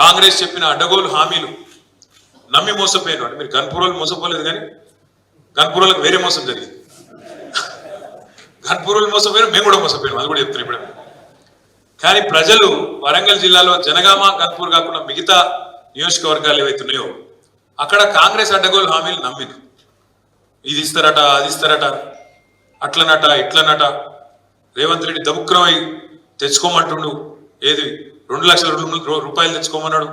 కాంగ్రెస్ చెప్పిన అడ్డగోలు హామీలు నమ్మి మోసపోయాను మీరు గన్పూర్లు మోసపోలేదు కానీ గన్పూర్లకు వేరే మోసం జరిగింది. గన్పూర్లు మోసపోయారు మేము కూడా మోసపోయినాం. అది కూడా చెప్తున్నాం ఇప్పుడు. కానీ ప్రజలు వరంగల్ జిల్లాలో జనగామ గన్పూర్ కాకుండా మిగతా నియోజకవర్గాలు ఏవైతున్నాయో అక్కడ కాంగ్రెస్ అడ్డగోలు హామీలు నమ్మిను ఇది ఇస్తారట అది ఇస్తారట అట్లనట ఇట్లనట. రేవంత్ రెడ్డి దముక్రమై తెచ్చుకోమంటుండు. ఏది? రెండు లక్షల రూపాయలు తెచ్చుకోమన్నాడు.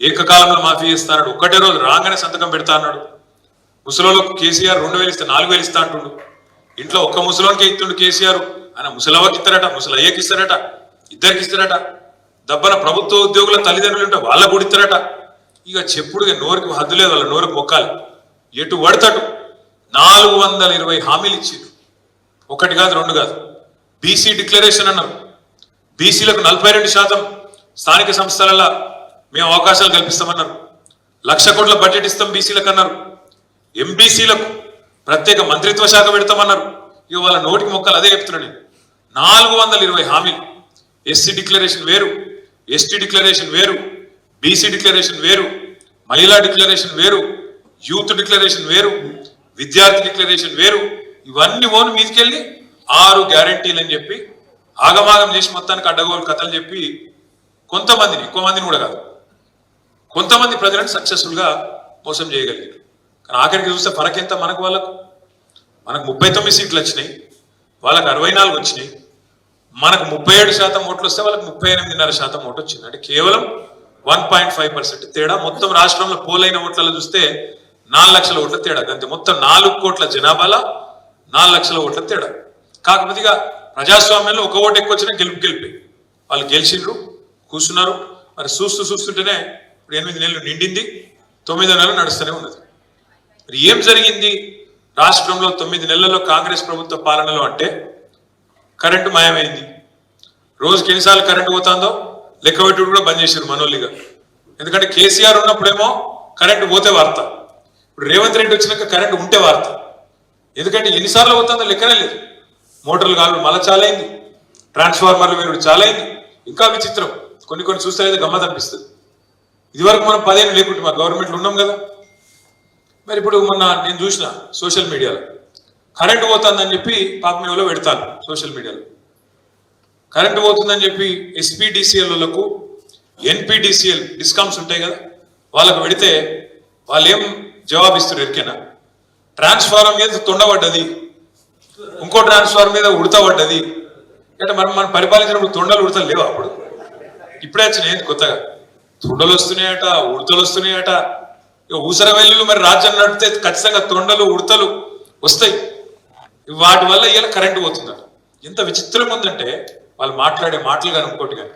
ఏకకాలంలో మాఫీ చేస్తాడు ఒక్కటే రోజు రాగానే సంతకం పెడతా అన్నాడు. ముసలోళ్ళకు కేసీఆర్ రెండు వేలు ఇస్తే నాలుగు వేలు ఇస్తా అంటుండు. ఇంట్లో ఒక్క ముసలోనికే ఇస్తుండు కేసీఆర్. ఆయన ముసలవ్వకి ఇస్తారట ముసలయ్యకి ఇస్తారట ఇద్దరికి ఇస్తారట. దబ్బన ప్రభుత్వ ఉద్యోగుల తల్లిదండ్రులు ఉంటే వాళ్ళ కూడా ఇస్తారట. ఇక చెప్పుడు ఇక నోరుకి హద్దు లేదు వాళ్ళ నోరుకి మొక్కాలి. ఎటు పడతాడు? నాలుగు వందల ఇరవై హామీలు ఇచ్చిండు. ఒకటి కాదు రెండు కాదు. బీసీ డిక్లరేషన్ అన్నారు. బీసీలకు నలభై రెండు శాతం స్థానిక సంస్థలలో మేము అవకాశాలు కల్పిస్తామన్నారు. లక్ష కోట్ల బడ్జెట్ ఇస్తాం బీసీలకు అన్నారు. ఎంబీసీలకు ప్రత్యేక మంత్రిత్వ శాఖ పెడతామన్నారు. ఇక వాళ్ళ నోటికి మొక్కలు అదే చెప్తున్నా నేను. నాలుగు వందల ఇరవై హామీలు. ఎస్సీ డిక్లరేషన్ వేరు ఎస్టీ డిక్లరేషన్ వేరు బీసీ డిక్లరేషన్ వేరు మహిళా డిక్లరేషన్ వేరు యూత్ డిక్లరేషన్ వేరు విద్యార్థి డిక్లరేషన్ వేరు. ఇవన్నీ ఓను మీదికెళ్ళి ఆరు గ్యారంటీలు అని చెప్పి ఆగమాగం చేసి మొత్తానికి అడ్డగోలు కథలు చెప్పి కొంతమందిని ఎక్కువ మందిని కూడా కాదు. కొంతమంది ప్రజలను సక్సెస్ఫుల్గా మోసం చేయగలిగారు. కానీ ఆఖరికి చూస్తే మనకెంత మనకు వాళ్ళకు? మనకు ముప్పై తొమ్మిది సీట్లు వచ్చినాయి వాళ్ళకి అరవై నాలుగు వచ్చినాయి. మనకు ముప్పై ఏడు శాతం ఓట్లు వస్తే వాళ్ళకి ముప్పై ఎనిమిదిన్నర శాతం ఓటు వచ్చింది. అంటే కేవలం వన్ పాయింట్ ఫైవ్ పర్సెంట్ తేడా. మొత్తం రాష్ట్రంలో పోలైన ఓట్లలో చూస్తే నాలుగు లక్షల ఓట్ల తేడా. అంతే మొత్తం నాలుగు కోట్ల జనాభాలో నాలుగు లక్షల ఓట్ల తేడా. కాకపోతే ఇక ప్రజాస్వామ్యంలో ఒక ఓటు ఎక్కువ వచ్చినా గెలుపు గెలిపి. వాళ్ళు గెలిచిండ్రు కూర్చున్నారు. మరి చూస్తూ చూస్తుంటేనే ఇప్పుడు ఎనిమిది నెలలు నిండింది. తొమ్మిది నెలలు నడుస్తూనే ఉన్నది. మరి ఏం జరిగింది? రాష్ట్రంలో తొమ్మిది నెలల్లో కాంగ్రెస్ ప్రభుత్వ పాలనలో అంటే కరెంటు మాయమైంది. రోజుకి ఎన్నిసార్లు కరెంటు పోతుందో లెక్క పెట్టుడు కూడా బంద్ చేశారు మనోళ్ళిగా ఎందుకంటే కేసీఆర్ ఉన్నప్పుడేమో కరెంటు పోతే వార్త. ఇప్పుడు రేవంత్ రెడ్డి వచ్చినాక కరెంటు ఉంటే వార్త. ఎందుకంటే ఎన్నిసార్లు పోతుందో లెక్కనే లేదు. మోటార్లు కాలు మళ్ళా చాలైంది. ట్రాన్స్ఫార్మర్లు వేరుడు చాలైంది. ఇంకా విచిత్రం. కొన్ని కొన్ని చూస్తే అయితే గమ్మత్ అనిపిస్తుంది. ఇదివరకు మనం పదేళ్ళు లేకుంటే మా గవర్నమెంట్లో ఉన్నాం కదా. మరి ఇప్పుడు మొన్న నేను చూసిన సోషల్ మీడియాలో కరెంటు పోతుందని చెప్పి పాపం ఎవరో పెడతాను సోషల్ మీడియాలో. కరెంటు పోతుందని చెప్పి ఎస్పీడీసీఎల్లకు ఎన్పిడిసిఎల్ డిస్కౌంట్స్ ఉంటాయి కదా వాళ్ళకు పెడితే వాళ్ళు ఏం జవాబు ఇస్తారు ట్రాన్స్ఫార్మర్ మీద తొండబడ్డది. ఇంకో ట్రాన్స్ఫార్మర్ మీద ఉడతబడ్డది. అంటే మనం మనం పరిపాలించినప్పుడు తొండలు ఉడతలు లేవు అప్పుడు? ఇప్పుడే వచ్చినాయి. కొత్తగా తొండలు వస్తున్నాయట ఉడతలు వస్తున్నాయట. ఇక ఊసర వెల్లులు మరి రాజ్యం నడిపితే ఖచ్చితంగా తొండలు ఉడతలు వస్తాయి. వాటి వల్ల ఇలా కరెంటు పోతుందట. ఎంత విచిత్రంగా ఉందంటే వాళ్ళు మాట్లాడే మాటలు కానీ ఇంకోటి కానీ.